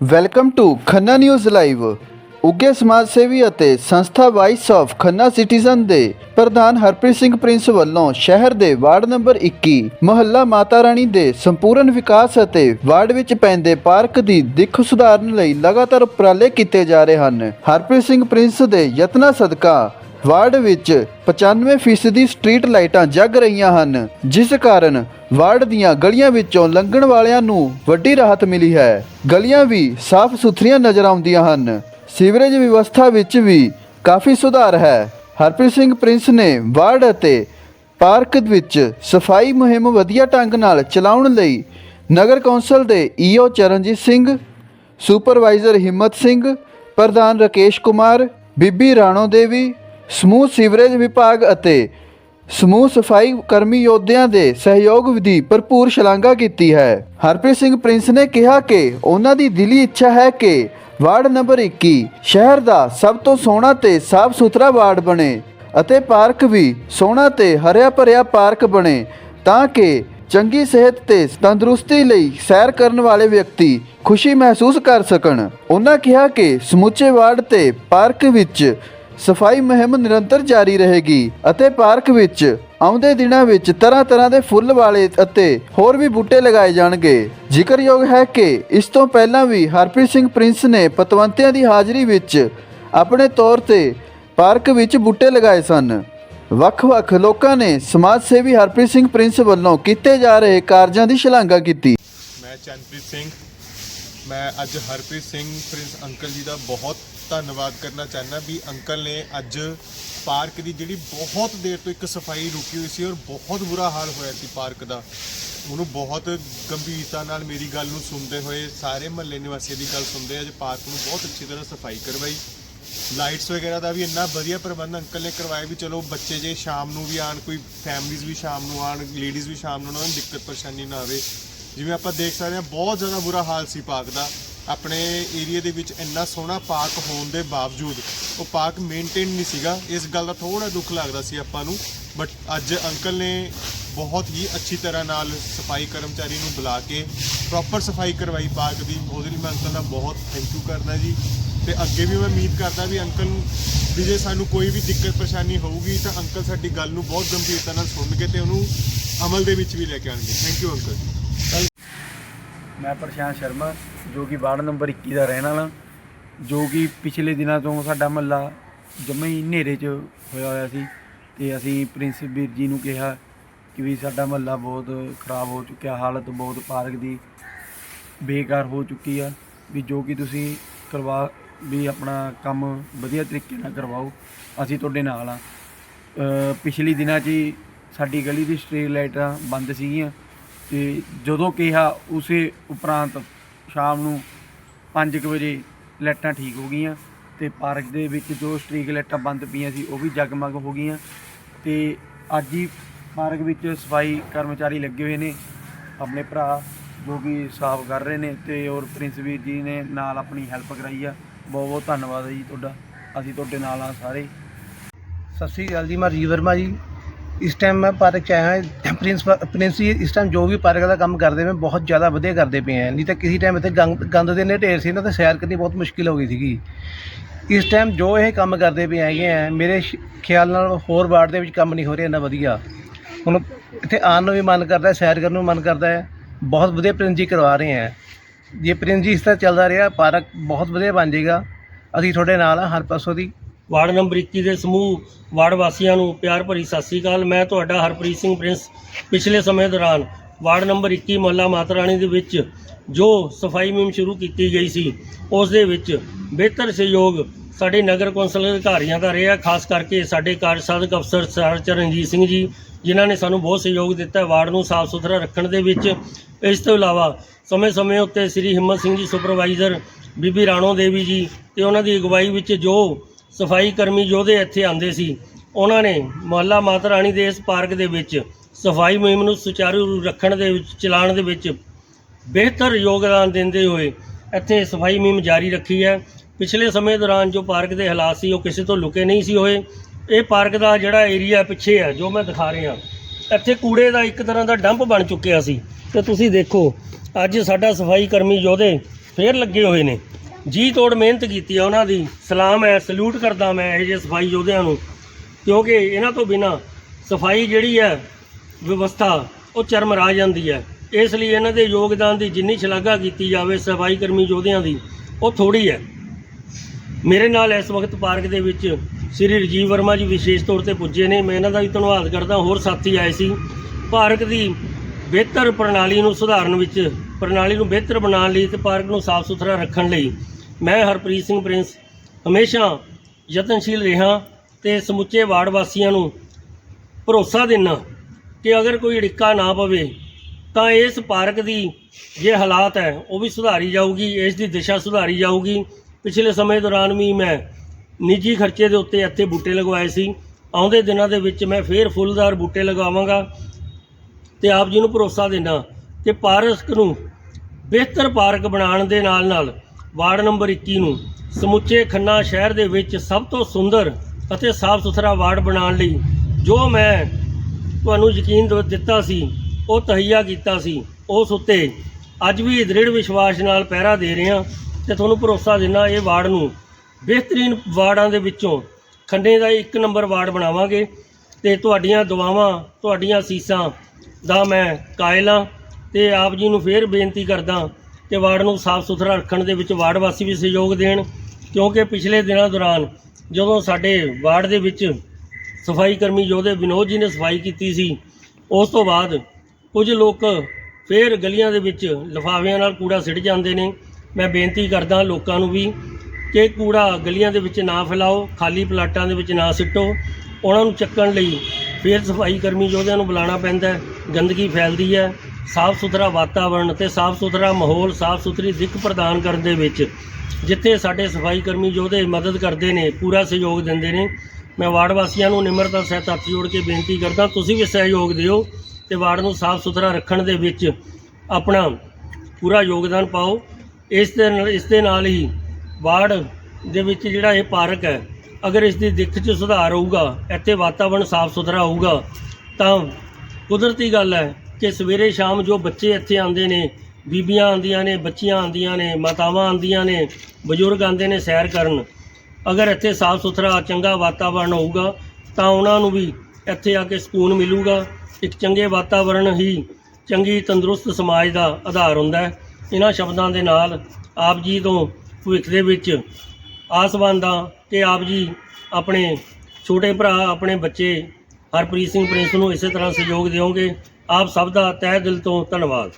Welcome to Khanna news live ਉੱਗੇ ਸਮਾਜ ਸੇਵੀ ਅਤੇ ਸੰਸਥਾ ਵਾਇਸ ਆਫ ਖੰਨਾ ਸਿਟੀਜ਼ਨ ਦੇ ਪ੍ਰਧਾਨ ਹਰਪ੍ਰੀਤ ਸਿੰਘ ਪ੍ਰਿੰਸ ਵੱਲੋਂ ਸ਼ਹਿਰ ਦੇ ਵਾਰਡ ਨੰਬਰ 21 ਮੁਹੱਲਾ ਮਾਤਾ ਰਾਣੀ ਦੇ ਸੰਪੂਰਨ ਵਿਕਾਸ ਅਤੇ ਵਾਰਡ ਵਿੱਚ ਪੈਂਦੇ ਪਾਰਕ ਦੀ ਦਿੱਖ ਸੁਧਾਰਨ ਲਈ ਲਗਾਤਾਰ ਉਪਰਾਲੇ ਕੀਤੇ ਜਾ ਰਹੇ ਹਨ। ਹਰਪ੍ਰੀਤ ਸਿੰਘ ਪ੍ਰਿੰਸ ਦੇ ਯਤਨਾਂ ਸਦਕਾ ਵਾਰਡ ਵਿੱਚ 95% ਸਟਰੀਟ ਲਾਈਟਾਂ ਜਗ ਰਹੀਆਂ ਹਨ, ਜਿਸ ਕਾਰਨ ਵਾਰਡ ਦੀਆਂ ਗਲੀਆਂ ਵਿੱਚੋਂ ਲੰਘਣ ਵਾਲਿਆਂ ਨੂੰ ਵੱਡੀ ਰਾਹਤ ਮਿਲੀ ਹੈ। ਗਲੀਆਂ ਵੀ ਸਾਫ਼ ਸੁਥਰੀਆਂ ਨਜ਼ਰ ਆਉਂਦੀਆਂ ਹਨ। ਸੀਵਰੇਜ ਵਿਵਸਥਾ ਵਿੱਚ ਵੀ ਕਾਫੀ ਸੁਧਾਰ ਹੈ। ਹਰਪ੍ਰੀਤ ਸਿੰਘ ਪ੍ਰਿੰਸ ਨੇ ਵਾਰਡ ਅਤੇ ਪਾਰਕ ਵਿੱਚ ਸਫ਼ਾਈ ਮੁਹਿੰਮ ਵਧੀਆ ਢੰਗ ਨਾਲ ਚਲਾਉਣ ਲਈ ਨਗਰ ਕੌਂਸਲ ਦੇ ਈਓ ਚਰਨਜੀਤ ਸਿੰਘ, ਸੁਪਰਵਾਈਜ਼ਰ ਹਿੰਮਤ ਸਿੰਘ, ਪ੍ਰਧਾਨ ਰਕੇਸ਼ ਕੁਮਾਰ, ਬੀਬੀ ਰਾਣੋ ਦੇਵੀ ਸਮੂਹ ਸੀਵਰੇਜ ਵਿਭਾਗ ਅਤੇ ਸਮੂਹ ਸਫ਼ਾਈ ਕਰਮੀ ਯੋਧਿਆਂ ਦੇ ਸਹਿਯੋਗ ਦੀ ਭਰਪੂਰ ਸ਼ਲਾਘਾ ਕੀਤੀ ਹੈ। ਹਰਪ੍ਰੀਤ ਸਿੰਘ ਪ੍ਰਿੰਸ ਨੇ ਕਿਹਾ ਕਿ ਉਹਨਾਂ ਦੀ ਦਿਲੀ ਇੱਛਾ ਹੈ ਕਿ ਵਾਰਡ ਨੰਬਰ 21 ਸ਼ਹਿਰ ਦਾ ਸਭ ਤੋਂ ਸੋਹਣਾ ਤੇ ਸਾਫ਼ ਸੁਥਰਾ ਵਾਰਡ ਬਣੇ ਅਤੇ ਪਾਰਕ ਵੀ ਸੋਹਣਾ ਤੇ ਹਰਿਆ ਭਰਿਆ ਪਾਰਕ ਬਣੇ ਤਾਂ ਕਿ ਚੰਗੀ ਸਿਹਤ ਤੇ ਤੰਦਰੁਸਤੀ ਲਈ ਸੈਰ ਕਰਨ ਵਾਲੇ ਵਿਅਕਤੀ ਖੁਸ਼ੀ ਮਹਿਸੂਸ ਕਰ ਸਕਣ। ਉਹਨਾਂ ਕਿਹਾ ਕਿ ਸਮੁੱਚੇ ਵਾਰਡ ਤੇ ਪਾਰਕ ਵਿੱਚ ਸਫ਼ਾਈ ਮੁਹਿੰਮ ਨਿਰੰਤਰ ਜਾਰੀ ਰਹੇਗੀ ਅਤੇ ਪਾਰਕ ਵਿੱਚ ਆਉਂਦੇ ਦਿਨਾਂ ਵਿੱਚ ਤਰ੍ਹਾਂ ਤਰ੍ਹਾਂ ਦੇ ਫੁੱਲ ਵਾਲੇ ਅਤੇ ਹੋਰ ਵੀ ਬੂਟੇ ਲਗਾਏ ਜਾਣਗੇ। ਜ਼ਿਕਰਯੋਗ ਹੈ ਕਿ ਇਸ ਤੋਂ ਪਹਿਲਾਂ ਵੀ ਹਰਪ੍ਰੀਤ ਸਿੰਘ ਪ੍ਰਿੰਸ ਨੇ ਪਤਵੰਤਿਆਂ ਦੀ ਹਾਜ਼ਰੀ ਵਿੱਚ ਆਪਣੇ ਤੌਰ ਤੇ ਪਾਰਕ ਵਿੱਚ ਬੂਟੇ ਲਗਾਏ ਸਨ। ਵੱਖ-ਵੱਖ ਲੋਕਾਂ ਨੇ ਸਮਾਜ ਸੇਵੀ ਹਰਪ੍ਰੀਤ ਸਿੰਘ ਪ੍ਰਿੰਸ ਵੱਲੋਂ ਕੀਤੇ ਜਾ ਰਹੇ ਕਾਰਜਾਂ ਦੀ ਸ਼ਲਾਘਾ ਕੀਤੀ। ਮੈਂ ਚੰਨਪ੍ਰੀਤ ਸਿੰਘ, ਮੈਂ ਅੱਜ ਹਰਪ੍ਰੀਤ ਸਿੰਘ ਪ੍ਰਿੰਸ ਅੰਕਲ ਜੀ ਦਾ ਬਹੁਤ ਧੰਨਵਾਦ ਕਰਨਾ ਚਾਹੁੰਦਾ ਵੀ ਅੰਕਲ ਨੇ ਅੱਜ ਪਾਰਕ ਦੀ ਜਿਹੜੀ ਬਹੁਤ ਦੇਰ ਤੋਂ ਇੱਕ ਸਫ਼ਾਈ ਰੁਕੀ ਹੋਈ ਸੀ ਔਰ ਬਹੁਤ ਬੁਰਾ ਹਾਲ ਹੋਇਆ ਸੀ ਪਾਰਕ ਦਾ। ਉਹਨੂੰ ਬਹੁਤ ਗੰਭੀਰਤਾ ਨਾਲ ਮੇਰੀ ਗੱਲ ਨੂੰ ਸੁਣਦੇ ਹੋਏ, ਸਾਰੇ ਮਹੱਲੇ ਨਿਵਾਸੀਆਂ ਦੀ ਗੱਲ ਸੁਣਦੇ ਅੱਜ ਪਾਰਕ ਨੂੰ ਬਹੁਤ ਅੱਛੀ ਤਰ੍ਹਾਂ ਸਫ਼ਾਈ ਕਰਵਾਈ। ਲਾਈਟਸ ਵਗੈਰਾ ਦਾ ਵੀ ਇੰਨਾ ਵਧੀਆ ਪ੍ਰਬੰਧ ਅੰਕਲ ਨੇ ਕਰਵਾਇਆ ਵੀ ਚਲੋ ਬੱਚੇ ਜੇ ਸ਼ਾਮ ਨੂੰ ਵੀ ਆਣ ਕੋਈ ਫੈਮਲੀਜ਼ ਵੀ ਸ਼ਾਮ ਨੂੰ ਆਣ ਲੇਡੀਜ਼ ਵੀ ਸ਼ਾਮ ਨੂੰ ਉਹਨਾਂ ਨੂੰ ਦਿੱਕਤ ਪਰੇਸ਼ਾਨੀ ਨਾ ਆਵੇ। ਜਿਵੇਂ ਆਪਾਂ ਦੇਖ ਸਕਦੇ ਹਾਂ, ਬਹੁਤ ਜ਼ਿਆਦਾ ਬੁਰਾ ਹਾਲ ਸੀ ਪਾਰਕ ਦਾ। ਆਪਣੇ ਏਰੀਆ ਦੇ ਵਿੱਚ ਇੰਨਾ ਸੋਹਣਾ ਪਾਰਕ ਹੋਣ ਦੇ ਬਾਵਜੂਦ ਉਹ ਪਾਰਕ ਮੇਨਟੇਨ ਨਹੀਂ ਸੀਗਾ। ਇਸ ਗੱਲ ਦਾ ਥੋੜਾ ਦੁੱਖ ਲੱਗਦਾ ਸੀ ਆਪਾਂ ਨੂੰ ਬਟ ਅੱਜ ਅੰਕਲ ਨੇ ਬਹੁਤ ਹੀ ਅੱਛੀ ਤਰ੍ਹਾਂ ਨਾਲ ਸਫ਼ਾਈ ਕਰਮਚਾਰੀ ਨੂੰ ਬੁਲਾ ਕੇ ਪ੍ਰੋਪਰ ਸਫ਼ਾਈ ਕਰਵਾਈ ਪਾਰਕ ਦੀ। ਉਹਦੇ ਲਈ ਮੈਂ ਅੰਕਲ ਦਾ ਬਹੁਤ ਥੈਂਕ ਯੂ ਕਰਦਾ ਜੀ। ਤੇ ਅੱਗੇ ਵੀ ਮੈਂ ਉਮੀਦ ਕਰਦਾ ਵੀ ਅੰਕਲ ਵੀ ਜੇ ਸਾਨੂੰ ਕੋਈ ਵੀ ਦਿੱਕਤ ਪਰੇਸ਼ਾਨੀ ਹੋਊਗੀ ਤਾਂ ਅੰਕਲ ਸਾਡੀ ਗੱਲ ਨੂੰ ਬਹੁਤ ਗੰਭੀਰਤਾ ਨਾਲ ਸੁਣਨਗੇ ਤੇ ਉਹਨੂੰ ਅਮਲ ਦੇ ਵਿੱਚ ਵੀ ਲੈ ਕੇ ਆਣਗੇ ਥੈਂਕ ਯੂ ਅੰਕਲ ਮੈਂ ਪ੍ਰਸ਼ਾਂਤ ਸ਼ਰਮਾ ਜੋ ਕਿ ਵਾਰਡ ਨੰਬਰ 21 ਦਾ ਰਹਿਣ ਵਾਲਾ ਜੋ ਕਿ ਪਿਛਲੇ ਦਿਨਾਂ ਤੋਂ ਸਾਡਾ ਮਹੱਲਾ ਜੰਮੇ ਹੀ ਹਨੇਰੇ 'ਚ ਹੋਇਆ ਹੋਇਆ ਸੀ ਤੇ ਅਸੀਂ ਪ੍ਰਿੰਸ ਵੀਰ ਜੀ ਨੂੰ ਕਿਹਾ ਕਿ ਵੀ ਸਾਡਾ ਮਹੱਲਾ ਬਹੁਤ ਖਰਾਬ ਹੋ ਚੁੱਕਿਆ ਹਾਲਤ ਬਹੁਤ ਪਾਰਕ ਦੀ ਬੇਕਾਰ ਹੋ ਚੁੱਕੀ ਆ ਵੀ ਜੋ ਕਿ ਤੁਸੀਂ ਕਰਵਾ ਵੀ ਆਪਣਾ ਕੰਮ ਵਧੀਆ ਤਰੀਕੇ ਨਾਲ ਕਰਵਾਓ ਅਸੀਂ ਤੁਹਾਡੇ ਨਾਲ ਆ। ਅ, ਪਿਛਲੀ ਦਿਨਾਂ 'ਚ ਹੀ ਸਾਡੀ ਗਲੀ ਦੀ ਸਟਰੀਟ ਲਾਈਟਾਂ ਬੰਦ ਸੀਗੀਆਂ ਤੇ ਜਦੋਂ ਕਿਹਾ ਉਸੇ ਉਪਰੰਤ ਸ਼ਾਮ ਨੂੰ 5:00 ਵਜੇ ਲਾਈਟਾਂ ਠੀਕ ਹੋ ਗਈਆਂ ਤੇ ਪਾਰਕ ਦੇ ਵਿੱਚ ਜੋ ਸਟਰੀਟ ਲਾਈਟਾਂ ਬੰਦ ਪਈਆਂ ਸੀ ਉਹ ਵੀ ਜਗਮਗ ਹੋ ਗਈਆਂ ਤੇ ਅੱਜ ਹੀ ਪਾਰਕ ਵਿੱਚ ਸਫ਼ਾਈ ਕਰਮਚਾਰੀ ਲੱਗੇ ਹੋਏ ਨੇ, ਆਪਣੇ ਭਰਾ ਜੋ ਕਿ ਸਾਫ਼ ਕਰ ਰਹੇ ਨੇ ਤੇ ਔਰ ਪ੍ਰਿੰਸ ਵੀਰ ਜੀ ਨੇ ਨਾਲ ਆਪਣੀ ਹੈਲਪ ਕਰਾਈ ਆ। ਬਹੁਤ ਬਹੁਤ ਧੰਨਵਾਦ ਹੈ ਜੀ ਤੁਹਾਡਾ, ਅਸੀਂ ਤੁਹਾਡੇ ਨਾਲ ਆ ਸਾਰੇ। ਸਤਿ ਸ਼੍ਰੀ ਅਕਾਲ ਜੀ, ਮੈਂ ਰਾਜੀਵ ਵਰਮਾ ਜੀ। ਇਸ ਟਾਈਮ ਮੈਂ ਪਾਰਕ ਚ ਆਇਆ ਹਾਂ। ਪ੍ਰਿੰਸ ਪ੍ਰਿੰਸ ਜੀ, ਇਸ ਟਾਈਮ ਜੋ ਵੀ ਪਾਰਕ ਦਾ ਕੰਮ ਕਰਦੇ ਪਏ, ਬਹੁਤ ਜ਼ਿਆਦਾ ਵਧੀਆ ਕਰਦੇ ਪਏ ਆ। ਨਹੀਂ ਤਾਂ ਕਿਸੇ ਟਾਈਮ ਇੱਥੇ ਗੰਦ ਗੰਦ ਦੇ ਨੇ ਢੇਰ ਸੀ ਨਾ, ਤਾਂ ਸੈਰ ਕਰਨੀ ਬਹੁਤ ਮੁਸ਼ਕਿਲ ਹੋ ਗਈ ਸੀਗੀ। ਇਸ ਟਾਈਮ ਜੋ ਇਹ ਕੰਮ ਕਰਦੇ ਪਏ ਹੈਗੇ ਆ, ਮੇਰੇ ਸ਼- ਖਿਆਲ ਨਾਲ ਹੋਰ ਵਾਰਡ ਦੇ ਵਿੱਚ ਕੰਮ ਨਹੀਂ ਹੋ ਰਿਹਾ ਇੰਨਾ ਵਧੀਆ। ਹੁਣ ਇੱਥੇ ਆਉਣ ਨੂੰ ਵੀ ਮਨ ਕਰਦਾ, ਸੈਰ ਕਰਨ ਨੂੰ ਮਨ ਕਰਦਾ ਹੈ। ਬਹੁਤ ਵਧੀਆ ਪ੍ਰਿੰਸ ਜੀ ਕਰਵਾ ਰਹੇ ਆ। ਜੇ ਪ੍ਰਿੰਸ ਜੀ ਇਸ ਤਰ੍ਹਾਂ ਚੱਲਦਾ ਰਿਹਾ ਪਾਰਕ ਬਹੁਤ ਵਧੀਆ ਬਣ ਜਾਏਗਾ। ਅਸੀਂ ਤੁਹਾਡੇ ਨਾਲ ਹਾਂ, ਹਰ ਪਾਸੋਂ ਦੀ। ਵਾਰਡ ਨੰਬਰ 21 ਦੇ ਸਮੂਹ ਵਾਰਡ ਵਾਸੀਆਂ ਨੂੰ ਪਿਆਰ ਭਰੀ ਸਤਿ ਸ੍ਰੀ ਅਕਾਲ। ਮੈਂ ਤੁਹਾਡਾ ਹਰਪ੍ਰੀਤ ਸਿੰਘ ਪ੍ਰਿੰਸ। ਪਿਛਲੇ ਸਮੇਂ ਦੌਰਾਨ ਵਾਰਡ ਨੰਬਰ 21 ਮੁਹੱਲਾ ਮਾਤਾ ਰਾਣੀ ਦੇ ਵਿੱਚ ਜੋ ਸਫ਼ਾਈ ਮੁਹਿੰਮ ਸ਼ੁਰੂ ਕੀਤੀ ਗਈ ਸੀ, ਉਸ ਦੇ ਵਿੱਚ ਬਿਹਤਰ ਸਹਿਯੋਗ ਸਾਡੇ ਨਗਰ ਕੌਂਸਲ ਅਧਿਕਾਰੀਆਂ ਦਾ ਰਿਹਾ। ਖਾਸ ਕਰਕੇ ਸਾਡੇ ਕਾਰਜ ਸਾਧਕ ਅਫਸਰ ਸਰ ਚਰਨਜੀਤ ਸਿੰਘ ਜੀ, ਜਿਨ੍ਹਾਂ ਨੇ ਸਾਨੂੰ ਬਹੁਤ ਸਹਿਯੋਗ ਦਿੱਤਾ ਵਾਰਡ ਨੂੰ ਸਾਫ਼ ਸੁਥਰਾ ਰੱਖਣ ਦੇ ਵਿੱਚ। ਇਸ ਤੋਂ ਇਲਾਵਾ ਸਮੇਂ-ਸਮੇਂ ਉੱਤੇ ਸ੍ਰੀ ਹਿੰਮਤ ਸਿੰਘ ਜੀ ਸੁਪਰਵਾਈਜ਼ਰ ਬੀਬੀ ਰਾਣੋ ਦੇਵੀ ਜੀ ਤੇ ਉਹਨਾਂ ਦੀ ਅਗਵਾਈ ਵਿੱਚ ਜੋ ਸਫ਼ਾਈ ਕਰਮੀ ਯੋਧੇ ਇੱਥੇ ਆਉਂਦੇ ਸੀ, ਉਹਨਾਂ ਨੇ ਮੁਹੱਲਾ ਮਾਤਾ ਰਾਣੀ ਦੇ ਇਸ ਪਾਰਕ ਦੇ ਵਿੱਚ ਸਫ਼ਾਈ ਮੁਹਿੰਮ ਨੂੰ ਸੁਚਾਰੂ ਰੱਖਣ ਦੇ ਵਿੱਚ, ਚਲਾਉਣ ਦੇ ਵਿੱਚ ਬਿਹਤਰ ਯੋਗਦਾਨ ਦਿੰਦੇ ਹੋਏ ਇੱਥੇ ਸਫ਼ਾਈ ਮੁਹਿੰਮ ਜਾਰੀ ਰੱਖੀ ਹੈ। ਪਿਛਲੇ ਸਮੇਂ ਦੌਰਾਨ ਜੋ ਪਾਰਕ ਦੇ ਹਾਲਾਤ ਸੀ, ਉਹ ਕਿਸੇ ਤੋਂ ਲੁਕੇ ਨਹੀਂ ਸੀ ਹੋਏ। ਇਹ ਪਾਰਕ ਦਾ ਜਿਹੜਾ ਏਰੀਆ ਪਿੱਛੇ ਹੈ, ਜੋ ਮੈਂ ਦਿਖਾ ਰਿਹਾ, ਇੱਥੇ ਕੂੜੇ ਦਾ ਇੱਕ ਤਰ੍ਹਾਂ ਦਾ ਡੰਪ ਬਣ ਚੁੱਕਿਆ ਸੀ। ਤੇ ਤੁਸੀਂ ਦੇਖੋ, ਅੱਜ ਸਾਡਾ ਸਫ਼ਾਈ ਕਰਮੀ ਯੋਧੇ ਫੇਰ ਲੱਗੇ ਹੋਏ ਨੇ। ਜੀ ਤੋੜ ਮਿਹਨਤ ਕੀਤੀ ਆ ਉਹਨਾਂ ਦੀ, ਸਲਾਮ ਹੈ, ਸਲੂਟ ਕਰਦਾ ਮੈਂ ਇਹ ਜਿਹੇ ਸਫ਼ਾਈ ਯੋਧਿਆਂ ਨੂੰ, ਕਿਉਂਕਿ ਇਹਨਾਂ ਤੋਂ ਬਿਨਾ ਸਫ਼ਾਈ ਜਿਹੜੀ ਹੈ, ਵਿਵਸਥਾ, ਉਹ ਚਰਮ ਰਾਹ ਜਾਂਦੀ ਹੈ। ਇਸ ਲਈ ਇਹਨਾਂ ਦੇ ਯੋਗਦਾਨ ਦੀ ਜਿੰਨੀ ਸ਼ਲਾਘਾ ਕੀਤੀ ਜਾਵੇ ਸਫ਼ਾਈ ਕਰਮੀ ਯੋਧਿਆਂ ਦੀ, ਉਹ ਥੋੜੀ ਹੈ। ਮੇਰੇ ਨਾਲ ਇਸ ਵਕਤ ਪਾਰਕ ਦੇ ਵਿੱਚ ਸ੍ਰੀ ਰਜੀਵ ਵਰਮਾ ਜੀ ਵਿਸ਼ੇਸ਼ ਤੌਰ ਤੇ ਪੁੱਜੇ ਨੇ। ਮੈਂ ਇਹਨਾਂ ਦਾ ਵੀ ਧੰਨਵਾਦ ਕਰਦਾ। ਹੋਰ ਸਾਥੀ ਆਏ ਸੀ। ਪਾਰਕ ਦੀ ਬਿਹਤਰ ਪ੍ਰਣਾਲੀ ਨੂੰ ਸੁਧਾਰਨ ਵਿੱਚ, ਪ੍ਰਣਾਲੀ ਨੂੰ ਬਿਹਤਰ ਬਣਾਉਣ ਲਈ ਤੇ ਪਾਰਕ ਨੂੰ ਸਾਫ਼ ਸੁਥਰਾ ਰੱਖਣ ਲਈ ਮੈਂ ਹਰਪ੍ਰੀਤ ਸਿੰਘ ਪ੍ਰਿੰਸ, ਹਮੇਸ਼ਾ ਯਤਨਸ਼ੀਲ ਰਿਹਾ ਤੇ ਸਮੁੱਚੇ ਵਾਰਡ ਵਾਸੀਆਂ ਨੂੰ ਭਰੋਸਾ ਦਿੰਨਾ ਕਿ ਅਗਰ ਕੋਈ ਅੜਿੱਕਾ ਨਾ ਪਵੇ, ਤਾਂ ਇਸ ਪਾਰਕ ਦੀ ਜੇ ਹਾਲਾਤ ਹੈ, ਉਹ ਵੀ ਸੁਧਾਰੀ ਜਾਊਗੀ, ਇਸ ਦੀ ਦਿਸ਼ਾ ਸੁਧਾਰੀ ਜਾਊਗੀ। ਪਿਛਲੇ ਸਮੇਂ ਦੌਰਾਨ ਵੀ ਮੈਂ ਨਿੱਜੀ ਖਰਚੇ ਦੇ ਉੱਤੇ ਇੱਥੇ ਬੂਟੇ ਲਗਵਾਏ ਸੀ। ਆਉਂਦੇ ਦਿਨਾਂ ਦੇ ਵਿੱਚ ਮੈਂ ਫੇਰ ਫੁੱਲਦਾਰ ਬੂਟੇ ਲਗਾਵਾਂਗਾ ਤੇ ਆਪ ਜੀ ਨੂੰ ਭਰੋਸਾ ਦਿੰਦਾ ਕਿ ਪਾਰਕ ਨੂੰ ਬਿਹਤਰ ਪਾਰਕ ਬਣਾਉਣ ਦੇ ਨਾਲ ਨਾਲ ਵਾਰਡ ਨੰਬਰ 21 ਨੂੰ ਸਮੁੱਚੇ ਖੰਨਾ ਸ਼ਹਿਰ ਦੇ ਵਿੱਚ ਸਭ ਤੋਂ ਸੁੰਦਰ ਅਤੇ ਸਾਫ਼ ਸੁਥਰਾ ਵਾਰਡ ਬਣਾਉਣ ਲਈ ਜੋ ਮੈਂ ਤੁਹਾਨੂੰ ਯਕੀਨ ਦਿੱਤਾ ਸੀ, ਉਹ ਤਹਈਆ ਕੀਤਾ ਸੀ, ਉਸ ਉੱਤੇ ਅੱਜ ਵੀ ਦ੍ਰਿੜ ਵਿਸ਼ਵਾਸ ਨਾਲ ਪਹਿਰਾ ਦੇ ਰਹੇ ਹਾਂ ਤੇ ਤੁਹਾਨੂੰ ਭਰੋਸਾ ਦਿੰਦਾ ਇਹ ਵਾਰਡ ਨੂੰ ਬਿਹਤਰੀਨ ਵਾਰਡਾਂ ਦੇ ਵਿੱਚੋਂ ਖੰਨੇ ਦਾ ਇੱਕ ਨੰਬਰ ਵਾਰਡ ਬਣਾਵਾਂਗੇ ਤੇ ਤੁਹਾਡੀਆਂ ਦੁਆਵਾਂ, ਤੁਹਾਡੀਆਂ ਅਸੀਸਾਂ ਦਾ ਮੈਂ ਕਾਇਲ ਹਾਂ ਤੇ ਆਪ ਜੀ ਨੂੰ ਫੇਰ ਬੇਨਤੀ ਕਰਦਾ ਕਿ ਵਾਰਡ ਨੂੰ ਸਾਫ਼ ਸੁਥਰਾ ਰੱਖਣ ਦੇ ਵਿੱਚ ਵਾਰਡ ਵਾਸੀ ਵੀ ਸਹਿਯੋਗ ਦੇਣ, ਕਿਉਂਕਿ ਪਿਛਲੇ ਦਿਨਾਂ ਦੌਰਾਨ ਜਦੋਂ ਸਾਡੇ ਵਾਰਡ ਦੇ ਵਿੱਚ ਸਫ਼ਾਈ ਕਰਮੀ ਯੋਧੇ ਵਿਨੋਦ ਜੀ ਨੇ ਸਫ਼ਾਈ ਕੀਤੀ ਸੀ, ਉਸ ਤੋਂ ਬਾਅਦ ਕੁਝ ਲੋਕ ਫੇਰ ਗਲੀਆਂ ਦੇ ਵਿੱਚ ਲਿਫਾਫਿਆਂ ਨਾਲ ਕੂੜਾ ਸਿੱਟ ਜਾਂਦੇ ਨੇ। ਮੈਂ ਬੇਨਤੀ ਕਰਦਾ ਲੋਕਾਂ ਨੂੰ ਵੀ ਕਿ ਕੂੜਾ ਗਲੀਆਂ ਦੇ ਵਿੱਚ ਨਾ ਫੈਲਾਓ, ਖਾਲੀ ਪਲਾਟਾਂ ਦੇ ਵਿੱਚ ਨਾ ਸਿੱਟੋ। ਉਹਨਾਂ ਨੂੰ ਚੱਕਣ ਲਈ ਫੇਰ ਸਫ਼ਾਈ ਕਰਮੀ ਯੋਧਿਆਂ ਨੂੰ ਬੁਲਾਉਣਾ ਪੈਂਦਾ ਹੈ। ਗੰਦਗੀ ਫੈਲਦੀ ਹੈ। ਸਾਫ਼ ਸੁਥਰਾ ਵਾਤਾਵਰਣ ਤੇ ਸਾਫ਼ ਸੁਥਰਾ ਮਾਹੌਲ, ਸਾਫ਼ ਸੁਥਰੀ ਦਿੱਖ ਪ੍ਰਦਾਨ ਕਰਨ ਦੇ ਵਿੱਚ ਜਿੱਥੇ ਸਾਡੇ ਸਫ਼ਾਈ ਕਰਮੀ ਯੋਧੇ ਮਦਦ ਕਰਦੇ ਨੇ, ਪੂਰਾ ਸਹਿਯੋਗ ਦਿੰਦੇ ਨੇ, ਮੈਂ ਵਾਰਡ ਵਾਸੀਆਂ ਨੂੰ ਨਿਮਰਤਾ ਸਹਿਤ ਹੱਥ ਜੋੜ ਕੇ ਬੇਨਤੀ ਕਰਦਾ, ਤੁਸੀਂ ਵੀ ਸਹਿਯੋਗ ਦਿਓ ਤੇ ਵਾਰਡ ਨੂੰ ਸਾਫ਼ ਸੁਥਰਾ ਰੱਖਣ ਦੇ ਵਿੱਚ ਆਪਣਾ ਪੂਰਾ ਯੋਗਦਾਨ ਪਾਓ। ਇਸ ਦੇ ਨਾਲ, ਇਸ ਦੇ ਨਾਲ ਹੀ ਵਾਰਡ ਦੇ ਵਿੱਚ ਜਿਹੜਾ ਇਹ ਪਾਰਕ ਹੈ, ਅਗਰ ਇਸ ਦੀ ਦਿੱਖ 'ਚ ਸੁਧਾਰ ਹੋਊਗਾ, ਇੱਥੇ ਵਾਤਾਵਰਣ ਸਾਫ਼ ਸੁਥਰਾ ਹੋਊਗਾ, ਤਾਂ ਕੁਦਰਤੀ ਗੱਲ ਹੈ ਕਿ ਸਵੇਰੇ ਸ਼ਾਮ ਜੋ ਬੱਚੇ ਇੱਥੇ ਆਉਂਦੇ ਨੇ, ਬੀਬੀਆਂ ਆਉਂਦੀਆਂ ਨੇ, ਬੱਚੀਆਂ ਆਉਂਦੀਆਂ ਨੇ, ਮਾਤਾਵਾਂ ਆਉਂਦੀਆਂ ਨੇ, ਬਜ਼ੁਰਗ ਆਉਂਦੇ ਨੇ ਸੈਰ ਕਰਨ, ਅਗਰ ਇੱਥੇ ਸਾਫ਼ ਸੁਥਰਾ ਚੰਗਾ ਵਾਤਾਵਰਣ ਹੋਊਗਾ, ਤਾਂ ਉਹਨਾਂ ਨੂੰ ਵੀ ਇੱਥੇ ਆ ਕੇ ਸਕੂਨ ਮਿਲੂਗਾ। ਇੱਕ ਚੰਗੇ ਵਾਤਾਵਰਣ ਹੀ ਚੰਗੀ ਤੰਦਰੁਸਤ ਸਮਾਜ ਦਾ ਆਧਾਰ ਹੁੰਦਾ ਹੈ। ਇਹਨਾਂ ਸ਼ਬਦਾਂ ਦੇ ਨਾਲ ਆਪ ਜੀ ਤੋਂ ਭਵਿੱਖ ਦੇ ਵਿੱਚ ਆਸਵੰਦ ਹਾਂ ਕਿ ਆਪ ਜੀ ਆਪਣੇ ਛੋਟੇ ਭਰਾ, ਆਪਣੇ ਬੱਚੇ ਹਰਪ੍ਰੀਤ ਸਿੰਘ ਪ੍ਰਿੰਸ ਨੂੰ ਇਸੇ ਤਰ੍ਹਾਂ ਸਹਿਯੋਗ ਦਿਓਗੇ। ਆਪ ਸਭ ਦਾ ਤਹਿ ਦਿਲ ਤੋਂ ਧੰਨਵਾਦ।